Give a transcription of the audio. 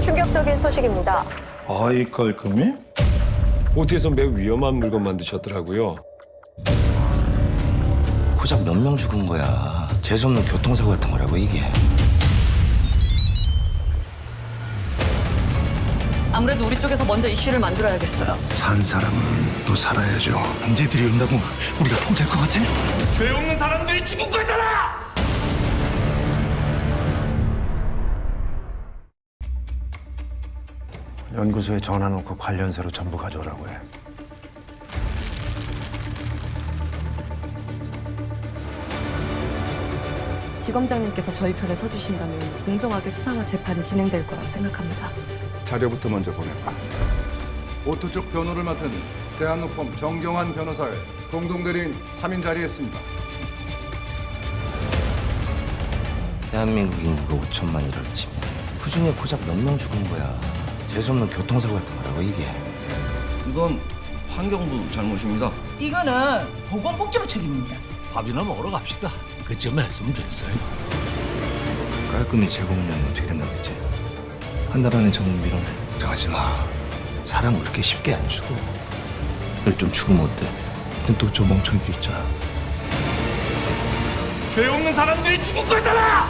충격적인 소식입니다. 아이 깔끔해? 보트에서 매우 위험한 물건 만 드셨더라고요. 고작 몇 명 죽은 거야. 재수없는 교통사고 같은 거라고 이게. 아무래도 우리 쪽에서 먼저 이슈를 만들어야겠어요. 산 사람은 또 살아야죠. 언제들이 온다고 우리가 통될 것 같아? 연구소에 전화 놓고 관련서로 전부 가져오라고 해. 지검장님께서 저희 편에 서주신다면 공정하게 수사와 재판이 진행될 거라 생각합니다. 자료부터 먼저 보내봐. 오토 쪽 변호를 맡은 대한로펌 정경환 변호사의 공동대리인 3인 자리했습니다. 대한민국 인구가 5천만이라고 치면 그 중에 고작 몇 명 죽은 거야. 재수없는 교통사고 같은 거라고 이게. 이건 환경부 잘못입니다. 이거는 보건복지부 책임입니다. 밥이나 먹으러 갑시다. 그쯤 했으면 됐어요. 깔끔히 재공론이 어떻게 된다고 했지? 한 달 안에 전문 밀어내. 걱정하지 마. 사람 그렇게 쉽게 안 죽어. 좀 죽으면 어때? 근데 또 저 멍청이들 있잖아. 죄 없는 사람들이 죽은 거잖아!